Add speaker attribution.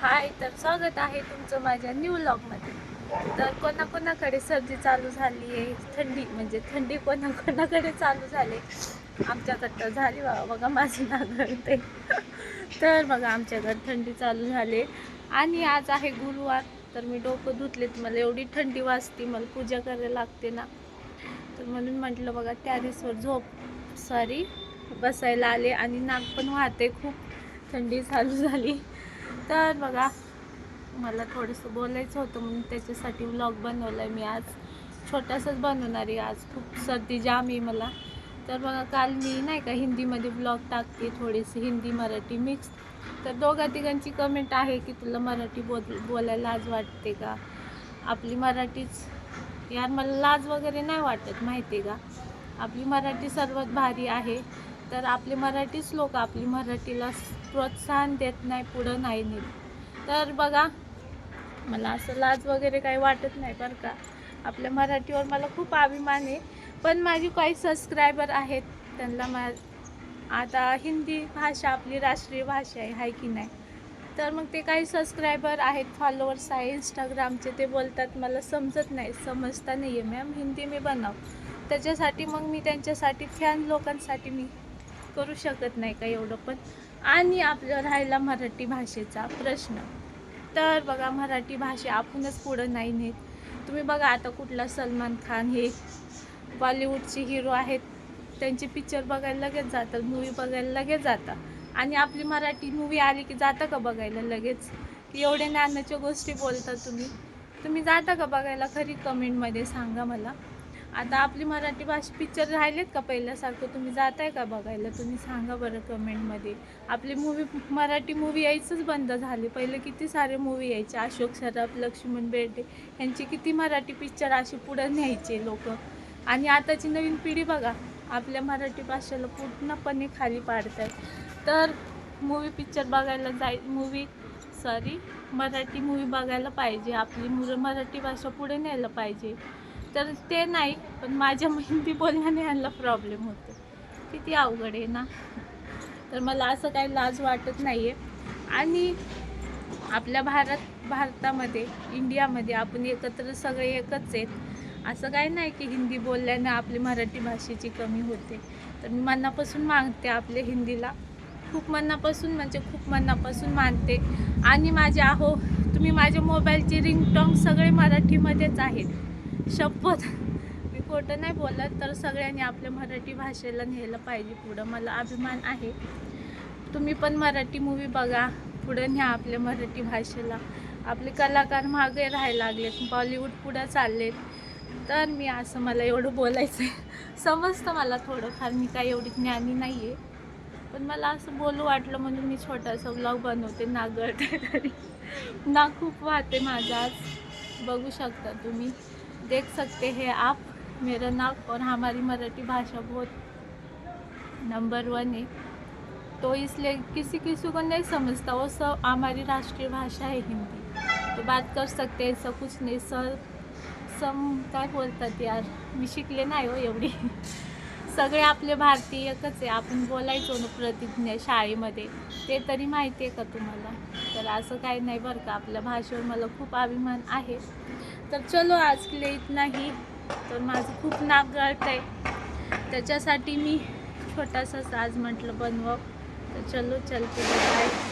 Speaker 1: हाय तर स्वागत आहे तुमचं माझ्या न्यू मध्ये. तर कोणाकोणाकडे सर्दी चालू झाली आहे? थंडी म्हणजे थंडी कोणाकोणाकडे चालू झाली? आमच्याकडं झाली बाबा बघा माझं नागळते तर बघा आमच्याकडे थंडी चालू झाली. आणि आज आहे गुरुवार तर मी डोकं धुतले मला एवढी थंडी वाजते मला पूजा करायला लागते ना. तर म्हणून म्हटलं बघा टॅरिसवर झोप सॉरी बसायला आले. आणि नाक पण वाहते खूप. थंडी चालू झाली. तर बघा मला थोडंसं बोलायचं होतं म्हणून त्याच्यासाठी व्लॉग बनवला आहे मी आज. छोटासाच बनवणार आहे आज खूप सर्दी जाम आहे मला. तर बघा काल मी नाही का हिंदीमध्ये ब्लॉग टाकते थोडीशी हिंदी मराठी मिक्स तर दोघा तिघांची कमेंट आहे की तुला मराठी बोल बोलायला लाज वाटते का? आपली मराठीच यार मला लाज वगैरे नाही वाटत माहिती आहे का? आपली मराठी सर्वात भारी आहे. तर आपले मराठीच लोक आपली मराठीला प्रोत्साहन देत नाही पुढं नाही नेत. तर बघा मला असं लाज वगैरे काही वाटत नाही बरं का. आपल्या मराठीवर मला खूप अभिमान आहे. पण माझी काही सबस्क्रायबर आहेत त्यांना मा आता हिंदी भाषा आपली राष्ट्रीय भाषा आहे हाय की नाही? तर मग ते काही सबस्क्रायबर आहेत फॉलोअर्स आहे इंस्टाग्रामचे ते बोलतात मला समजत नाही समजता नाही आहे मॅम हिंदी मी बनव. त्याच्यासाठी मग मी त्यांच्यासाठी फॅन लोकांसाठी मी करू शकत नाही का एवढं पण? आणि आपलं राहिला मराठी भाषेचा प्रश्न. तर बघा मराठी भाषा आपणच पुढं नाही नेत. तुम्ही बघा आता कुठला सलमान खान हे बॉलिवूडचे हिरो आहेत. त्यांचे पिक्चर बघायला लगेच जातात मूवी बघायला लगेच जातात. आणि आपली मराठी मूवी आली की जाता का बघायला लगेच? एवढे ज्ञानाच्या गोष्टी बोलता तुम्ही. तुम्ही जाता का बघायला? खरी कमेंटमध्ये सांगा मला. आता आपली मराठी भाषा पिक्चर राहिलेत का पहिल्यासारखं? तुम्ही जाताय का बघायला? तुम्ही सांगा बरं कमेंटमध्ये आपली मूवी मराठी मूवी यायचंच बंद झाली. पहिले किती सारे मूवी यायचे? अशोक सराफ लक्ष्मण बेर्डे यांची किती मराठी पिक्चर अशी पुढं न्यायचे लोक? आणि आताची नवीन पिढी बघा आपल्या मराठी भाषेला पूर्णपणे खाली पाडतात तर मूवी पिक्चर बघायला जाय मूवी सॉरी मराठी मूवी बघायला पाहिजे. आपली मुलं मराठी भाषा पुढे न्यायला पाहिजे. तर ते नाही पण माझ्या हिंदी बोलण्याने ह्यांना प्रॉब्लेम होतो किती अवघड आहे ना. तर मला असं काही लाज वाटत नाही आहे आणि आपल्या भारत भारतामध्ये इंडियामध्ये आपण एकत्र सगळे एकच आहेत. असं काही नाही की हिंदी बोलल्याने आपली मराठी भाषेची कमी होते. तर मी मनापासून मागते आपल्या हिंदीला. खूप मनापासून म्हणजे खूप मनापासून मानते आणि माझे अहो तुम्ही माझ्या मोबाईलचे रिंगटॉंग सगळे मराठीमध्येच आहेत. शपथ. मी खोटं नाही बोलत तर सगळ्यांनी आपल्या मराठी भाषेला नेलं पाहिजे पुढं. मला अभिमान आहे. तुम्ही पण मराठी मूवी बघा. पुढं न्या आपल्या मराठी भाषेला. आपले कलाकार मागे राहायला लागलेत. बॉलिवूड पुढं चाललेत. तर मी असं मला एवढं बोलायचं आहे समजतं मला थोडंफार. मी काही एवढी ज्ञानी नाही आहे पण मला असं बोलू वाटलं म्हणून मी छोटासा ब्लॉग बनवते. नागळते तरी ना खूप वाहते माझा आज. बघू शकता तुम्ही. देख सकते हैं आप। मेरा नाक और हमारी मराठी भाषा बहुत नंबर वन है। तो इसलिए किसी किसी को नहीं समझता वो सब हमारी राष्ट्रीय भाषा है हिंदी। तो बात कर सकते हैं सब कुछ नहीं। सर सम काय बोलतात यार? मी शिकले नाही हो एवढी. सगळे आपले भारतीय एकच आहे. आपण बोलायचो ना प्रतिज्ञा शाळेमध्ये. ते तरी माहिती आहे का तुम्हाला? तर असं काही नाही बरं का. आपल्या भाषेवर मला खूप अभिमान आहे. तर चलो आज के लिए इतना ही तर माझं खूप नाक गळत आहे त्याच्यासाठी मी छोटासाच आज म्हटलं बनव तर चलो चलते. बाय